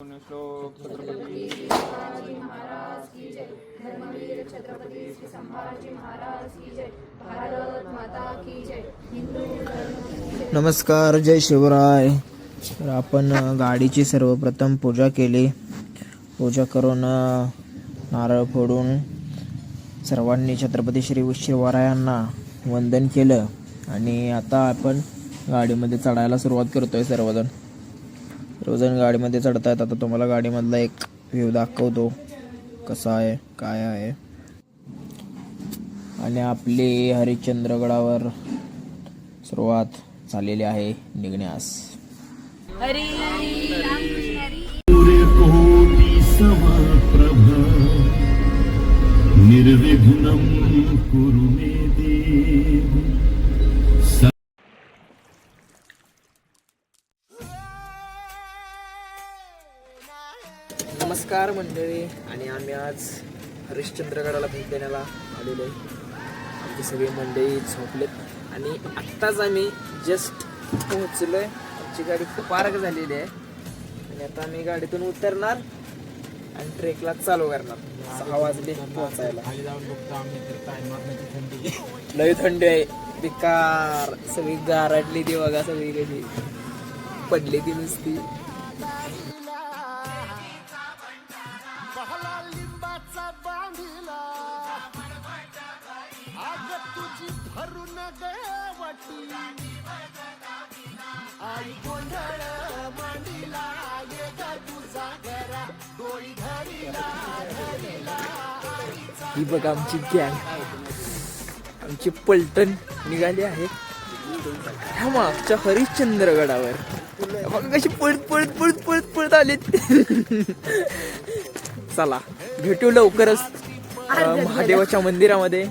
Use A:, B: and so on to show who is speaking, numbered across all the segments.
A: श्लोक छत्रपती
B: नमस्कार जय शिवराय. तर आपण गाडीची सर्वप्रथम पूजा केली. पूजा करून नारळ फोडून सर्वांनी छत्रपती श्री शिवरायांना वंदन केलं. आणि आता आपण गाडीमध्ये चढायला सुरुवात करतोय सर्वजण. सर्वजण गाडीमध्ये चढतायत. आता तुम्हाला गाडीमधला एक व्ह्यू दाखवतो. कसा आहे? काय आहे? आणि आपली हरिश्चंद्रगडावर सुरुवात झालेली आहे. निघण्यास.
C: कोटि
B: नमस्कार मंडळी. आणि आम्ही आज हरिश्चंद्रगडाला भेट देण्याला आलेलो आहे. आमची सगळी मंडळी झोपलेत. आणि आत्ताच आम्ही जस्ट पोहोचलो आहे आमची गाडी पार्क झालेली आहे. आणि आता आम्ही गाडीतून उतरणार आणि ट्रेकला चालू करणार. सहा वाजले पोहोचायला. लय थंडी आहे. बेकार. सगळी गारडली ती बघा सगळी कशी. पडली ती नुसती. ही बघा आमची गॅंग आमची पलटण निघाली आहे. ह्या मागच्या हरिश्चंद्रगडावर. मग कशी पळत पळत पळत पळत पळत आलेत. चला भेटू लवकरच महादेवाच्या मंदिरामध्ये.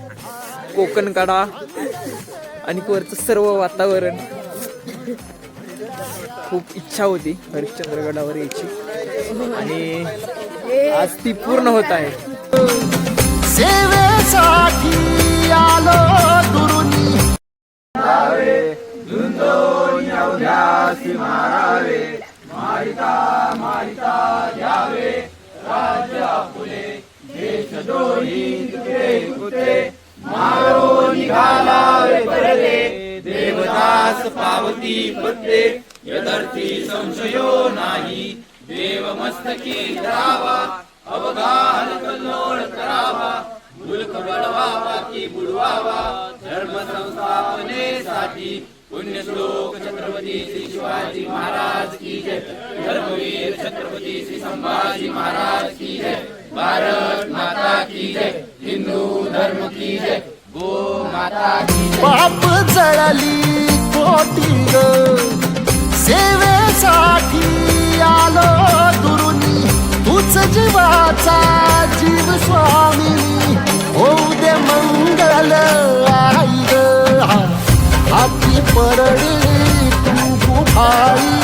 B: कोकण कडा आणि वरचं सर्व वातावरण. खूप इच्छा होती हरिश्चंद्रगडावर यायची. आणि आज ती पूर्ण होत आहे.
D: सेवेसाठी
A: पावती पत्रे यदर्थी संशयो नाही. देव मस्तकी धरावा अवगाहन कल्लोळ करावा. मुलक बळवावा की बुडवावा धर्म संस्थापनेसाठी पुण्य श्लोक छत्रपती श्री शिवाजी महाराज की जय. धर्मवीर छत्रपती श्री संभाजी महाराज की जय. भारत माता की जय. हिंदू धर्म की जय. गो माता की जय.
D: बाप जळाली. कोटी ग सेवेसाठी आलो दुरुनी तूच जीवाचा जीव स्वामी होऊ दे मंगल आई ग हाती परळी तू कुठाळी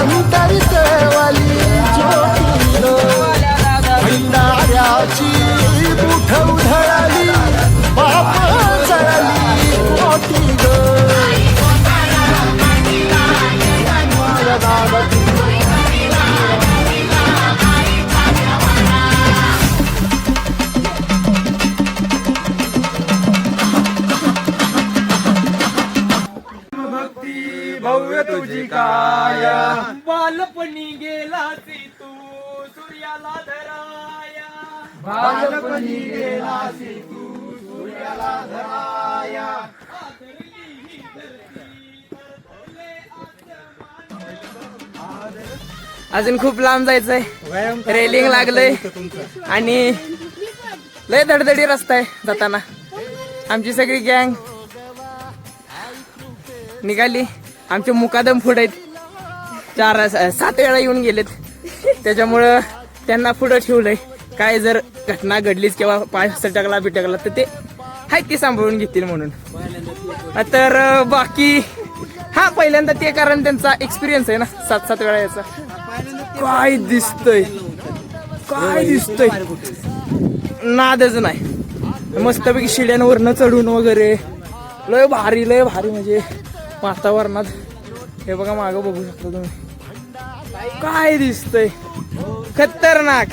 D: अंतरित देवाली ज्योती ग भंडाऱ्याची बुठ उधळली बाप
A: तुझी काया
B: बालपणी गेला तू सूर्याला धराया.
A: बालपणी गेलासी तू सूर्याला धराया.
B: अजून खूप लांब जायचंय. रेलिंग लागलंय. आणि लय धडधडी रस्ता आहे जाताना. आमची सगळी गँग निघाली. आमचे मुकादम पुढे आहेत. चार सात वेळा येऊन गेलेत. त्याच्यामुळं त्यांना पुढं ठेवलंय. काय जर घटना घडलीच किंवा पाय सटकला बिटकला तर ते आहेत ते सांभाळून घेतील म्हणून. तर बाकी हा पहिल्यांदा ते कारण त्यांचा एक्सपिरियन्स आहे ना सात सात वेळा याचा काय दिसतंय? काय दिसतंय? नादच नाही. मस्तपैकी शिड्यांवरनं चढून वगैरे. लय भारी लय भारी म्हणजे. वातावरणात हे बघा मागं बघू शकता तुम्ही. काय दिसतंय? खतरनाक.